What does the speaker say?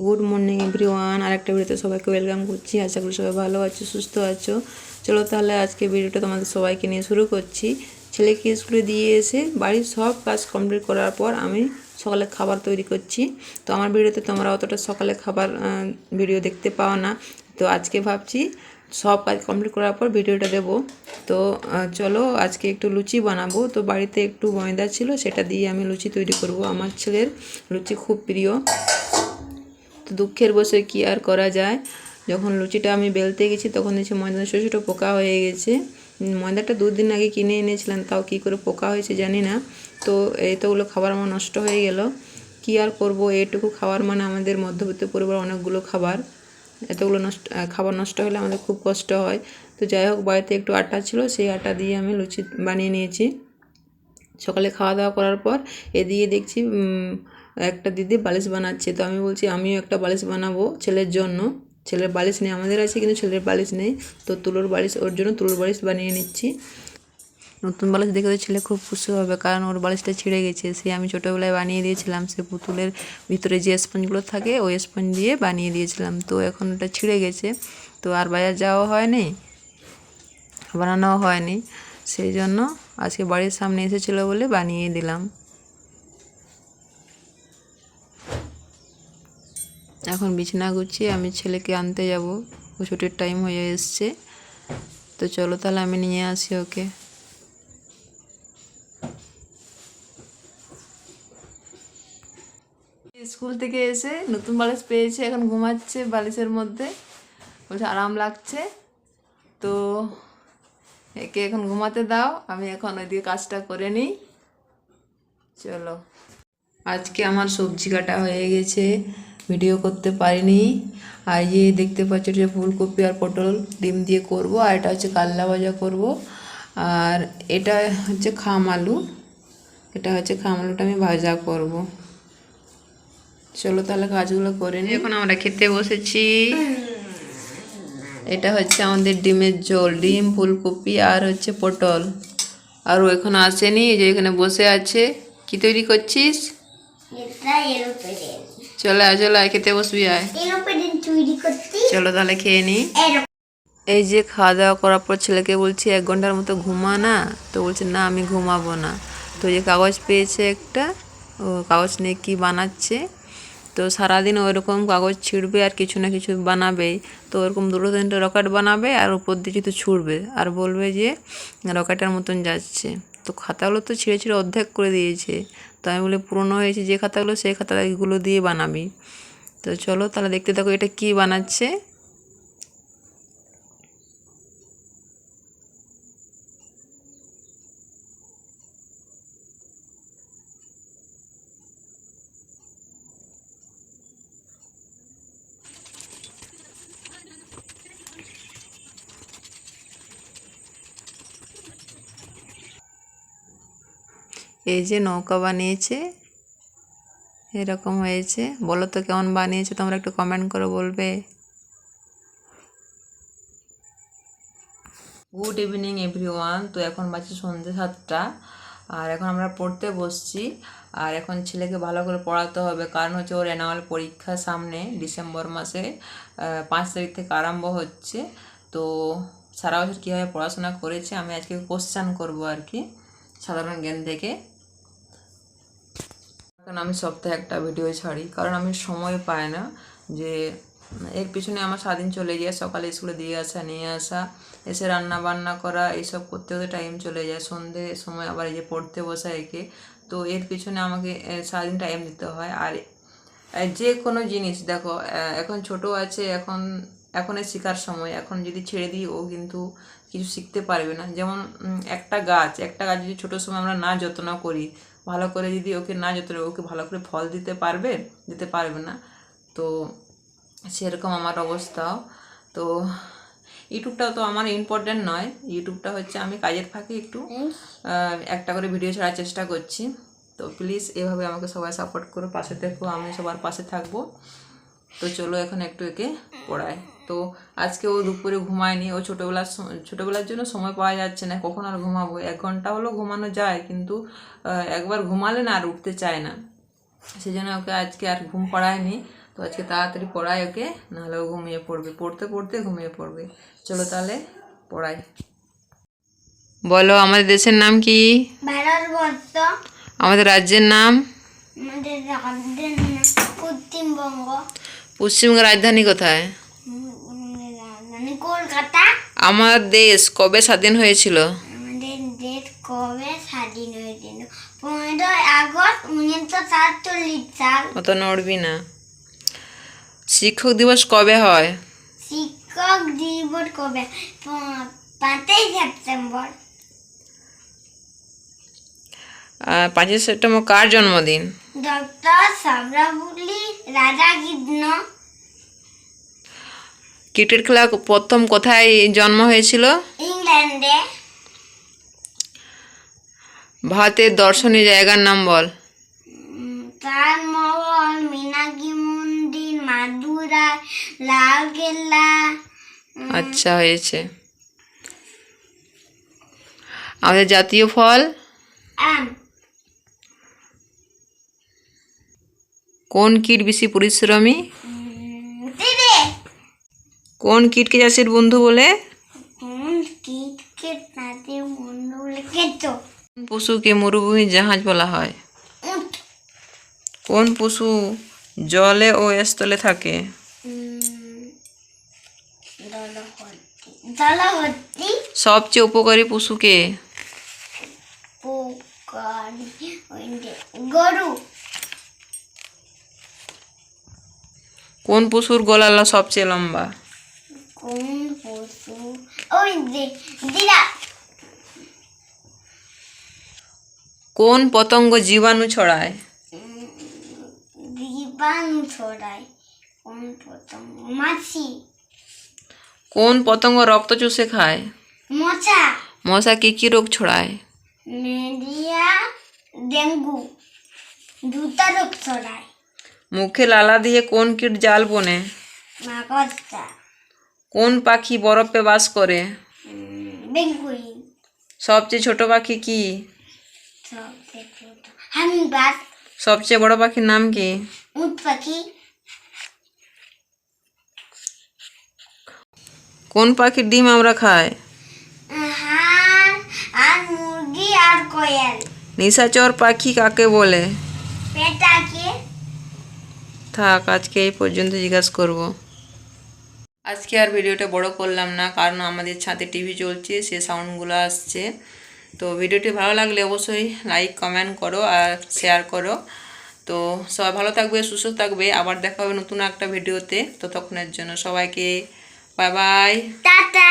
Good morning everyone আর একটা ভিডিওতে সবাইকে ওয়েলকাম করছি। আশা করি সবাই ভালো আছো, সুস্থ আছো। চলো তাহলে আজকে ভিডিওটা তোমাদের সবাইকে নিয়ে শুরু করছি। ছেলেকে স্কুলে দিয়ে এসে বাড়ির সব কাজ কমপ্লিট করার পর আমি সকালে খাবার তৈরি করছি। তো আমার ভিডিওতে তোমরা অতটা সকালে খাবার ভিডিও দেখতে পাও না। তো আজকে ভাবছি সব কাজ কমপ্লিট করার পর ভিডিওটা দেব। তো চলো আজকে একটু লুচি বানাবো। তো বাড়িতে একটু ময়দা ছিল, সেটা দিয়ে আমি লুচি তৈরি করব। আমার ছেলের লুচি খুব প্রিয়। দুঃখের বসে কি আর করা যায়? যখন লুচিটা আমি বেলতে গেছি, তখন দেখছি ময়দা ছোটো ছোটো পোকা হয়ে গেছে। ময়দাটা দুদিন আগে কিনে এনেছিলাম, তাও কি করে পোকা হয়েছে জানি না। তো এতগুলো খাবার আমার নষ্ট হয়ে গেল। কি আর করব? এটুকু খাবার মানে আমাদের মধ্যবিত্ত পরিবার অনেকগুলো খাবার। এতগুলো নষ্ট খাবার নষ্ট হলে আমাদের খুব কষ্ট হয়। তো যাই হোক, বাড়িতে একটু আটা ছিল, সেই আটা দিয়ে আমি লুচি বানিয়ে নিয়েছি। সকালে খাওয়া দাওয়া করার পর এদিকে দেখছি একটা দিদি বালিশ বানাচ্ছে। তো আমি বলছি, আমিও একটা বালিশ বানাবো ছেলের জন্য। ছেলের বালিশ নেই আমাদের আছে, কিন্তু ছেলের বালিশ নেই। তো তুলোর বালিশ, ওর জন্য তুলোর বালিশ বানিয়ে নিচ্ছি। নতুন বালিশ দেখে তো ছেলে খুব খুশি হবে, কারণ ওর বালিশটা ছিঁড়ে গেছে। সে আমি ছোটোবেলায় বানিয়ে দিয়েছিলাম, সে পুতুলের ভিতরে যে স্পঞ্জগুলো থাকে, ওই স্পঞ্জ দিয়ে বানিয়ে দিয়েছিলাম। তো এখন ওটা ছিঁড়ে গেছে। তো আর বাজার যাওয়া হয়নি, বানানোও হয়নি। সেই জন্য আজকে বাড়ির সামনে এসেছিল বলে বানিয়ে দিলাম। এখন বিছানা গুছিয়ে আমি ছেলেকে আনতে যাব। ও ছুটির টাইম হয়ে এসছে। তো চলো তাহলে আমি নিয়ে আসি ওকে। স্কুল থেকে এসে নতুন বালিশ পেয়েছে, এখন ঘুমাচ্ছে বালিশের মধ্যে। বলছে, আরাম লাগছে। তো একে এখন ঘুমাতে দাও, আমি এখন ওইদিকে কাজটা করে নিই। চলো। আজকে আমার সবজি কাটা হয়ে গেছে। ভিডিও করতে পারিনি। আর এই যে দেখতে পাচ্ছ যে ফুলকপি আর পটল ডিম দিয়ে করব আর এটা হচ্ছে কাল্লা ভাজা করব। আর এটা হচ্ছে খাম আলু। এটা হচ্ছে খাম আলুটা আমি ভাজা করব। চলো তাহলে কাজগুলো করে নিই। এখন আমরা খেতে বসেছি। এটা হচ্ছে আমাদের ডিমের ঝোল ডিম ফুলকপি আর হচ্ছে পটল। আর ও এখন আসেনি এই যে এখানে বসে আছে। কি তৈরি করছিস? এটা এরোপ্লেন চলে আয় চলে আয় খেতে বসবি আয়। চলো তাহলে খেয়ে নি। এই যে খাওয়া দাওয়া করার পর ছেলেকে বলছি এক ঘণ্টার মতো ঘুমা না তো বলছে না আমি ঘুমাবো না। তো যে কাগজ পেয়েছে একটা ও কাগজ নিয়ে কী বানাচ্ছে? তো সারাদিন ওইরকম কাগজ ছিঁড়বে আর কিছু না কিছু বানাবেই। তো ওরকম দুটো তিনটে রকেট বানাবে আর উপর দিয়ে কিছু ছুড়বে। আর বলবে যে রকেটের মতন যাচ্ছে। তো খাতাগুলো তো ছিঁড়ে ছিঁড়ে অর্ধেক করে দিয়েছে। তো আমি বলি, পুরনো হয়েছে যে খাতাগুলো, সেই খাতাগুলো দিয়ে বানাবি। তো চলো তাহলে দেখতে থাকো এটা কী বানাচ্ছে। এই যে নৌকা বানিয়েছে, এরকম হয়েছে। বলো তো কেমন বানিয়েছে, তোমরা একটু কমেন্ট করে বলবে। গুড ইভিনিং এভরিওয়ান তো এখন বাজে সন্ধ্যে সাতটা, আর এখন আমরা পড়তে বসছি। আর এখন ছেলেকে ভালো করে পড়াতে হবে, কারণ হচ্ছে ওর অ্যানুয়াল পরীক্ষা সামনে ডিসেম্বর মাসে পাঁচ তারিখ থেকে আরম্ভ হচ্ছে। তো সারা বছর কীভাবে পড়াশোনা করেছে, আমি আজকে কোশ্চান করব আর কি, সাধারণ জ্ঞান থেকে। কারণ আমি সপ্তাহে একটা ভিডিও ছাড়ি। কারণ আমি সময় পাই না যে, এর পিছনে আমার সারাদিন চলে যায়। সকালে স্কুলে দিয়ে আসা, নিয়ে আসা, এসে রান্না বান্না করা, এইসব করতে করতে টাইম চলে যায়। সন্ধে সময় আবার এই যে পড়তে বসা একে। তো এর পিছনে আমাকে সারাদিন টাইম দিতে হয়। আর যে কোনো জিনিস, দেখো এখন ছোট আছে, এখন এখনের শেখার সময়। এখন যদি ছেড়ে দিই, ও কিন্তু কিছু শিখতে পারবে না। যেমন একটা গাছ একটা গাছ যদি ছোটো সময় আমরা না যত্ন করি ভালো করে যদি ওকে না যত্ন ওকে ভালো করে ফল দিতে পারবে দিতে পারবে না। তো সেরকম আমার অবস্থাও। তো ইউটিউবটা তো আমার ইম্পর্টেন্ট নয়। ইউটিউবটা হচ্ছে আমি কাজের ফাঁকে একটু একটা করে ভিডিও ছাড়ার চেষ্টা করছি। তো প্লিজ এভাবে আমাকে সবাই সাপোর্ট করো পাশে থেকো আমি সবার পাশে থাকব। তো চলো এখন একটু একে পড়াই। তো আজকে ও দুপুরে ঘুমায়নি। ও ছোটোবেলার ছোটোবেলার জন্য সময় পাওয়া যাচ্ছে না কখন আর ঘুমাবো? এক ঘণ্টা হলো ঘুমানো যায় কিন্তু একবার ঘুমালে না আর উঠতে চায় না। সেই জন্য ওকে আজকে আর ঘুম পাড়ায়নি। তো আজকে তাড়াতাড়ি পড়াই ওকে নাহলে ও ঘুমিয়ে পড়বে। পড়তে পড়তে ঘুমিয়ে পড়বে। চলো তাহলে পড়াই। বলো আমাদের দেশের নাম কি? ভারতবর্ষ আমাদের রাজ্যের নাম? পশ্চিমবঙ্গ। পশ্চিমবঙ্গের রাজধানী কোথায়? কলকাতা আমার দেশ কবে স্বাধীন হয়েছিল? আমাদের দেশ কবে স্বাধীন হয়েছিল? পনেরোই আগস্ট উনিশশো সাতচল্লিশ সাল। অত নড়বি না। শিক্ষক দিবস কবে হয়? শিক্ষক দিবস কবে? পাঁচই সেপ্টেম্বর। পাঁচই সেপ্টেম্বর কার জন্মদিন? ডক্টর সাবরাবুলি রাধাকৃষ্ণ ক্রিকেট খেলা প্রথম কোথায় জন্ম হয়েছিল? ইংল্যান্ডে। ভারতের দর্শনীয় জায়গার নাম বল। তাজমহল মীনাক্ষী মন্দির মাদুরা লালকেল্লা আচ্ছা হয়েছে। আমাদের জাতীয় ফল? আম। কোন কীট বেশি পরিশ্রমী? কোন কীটকে চাষির বন্ধু বলে? পশুকে মরুভূমির জাহাজ বলা হয়। কোন পশু জলে ও স্থলে থাকে? সবচেয়ে উপকারী পশুকে? গরু। কোন পশুর গলা সবচেয়ে লম্বা? কোন পশু ওই দিদা। কোন পতঙ্গ জীবাণু ছড়ায়? জীবাণু ছড়ায়। কোন পতঙ্গ? মাছি। কোন পতঙ্গ রক্ত চুষে খায়? মশা। মশা কি কি রোগ ছড়ায়? ম্যালেরিয়া ডেঙ্গু দুটা রোগ ছড়ায়। মুখে লালা দিয়ে কোন কীট জাল বনে? মাকড়সা। কোন পাখি বরফে বাস করে? সবচেয়ে ছোট পাখি কি? সবচেয়ে বড় পাখির নাম কি? পাখি। কোন পাখির ডিম আমরা খাই? আর মুরগি আর কোয়েল। নিশাচর পাখি কাকে বলে? পেটাকে। থাক আজকে এই পর্যন্ত জিজ্ঞাসা করব। আজকে আর ভিডিওটা বড় করলাম না, কারণ আমাদের ছাদে টিভি চলছে, সে সাউন্ডগুলো আসছে। তো ভিডিওটি ভালো লাগলে অবশ্যই লাইক কমেন্ট করো আর শেয়ার করো। তো সবাই ভালো থাকবে, সুস্থ থাকবে। আবার দেখা হবে নতুন একটা ভিডিওতে। ততক্ষণের জন্য সবাইকে বাই বাই টাটা!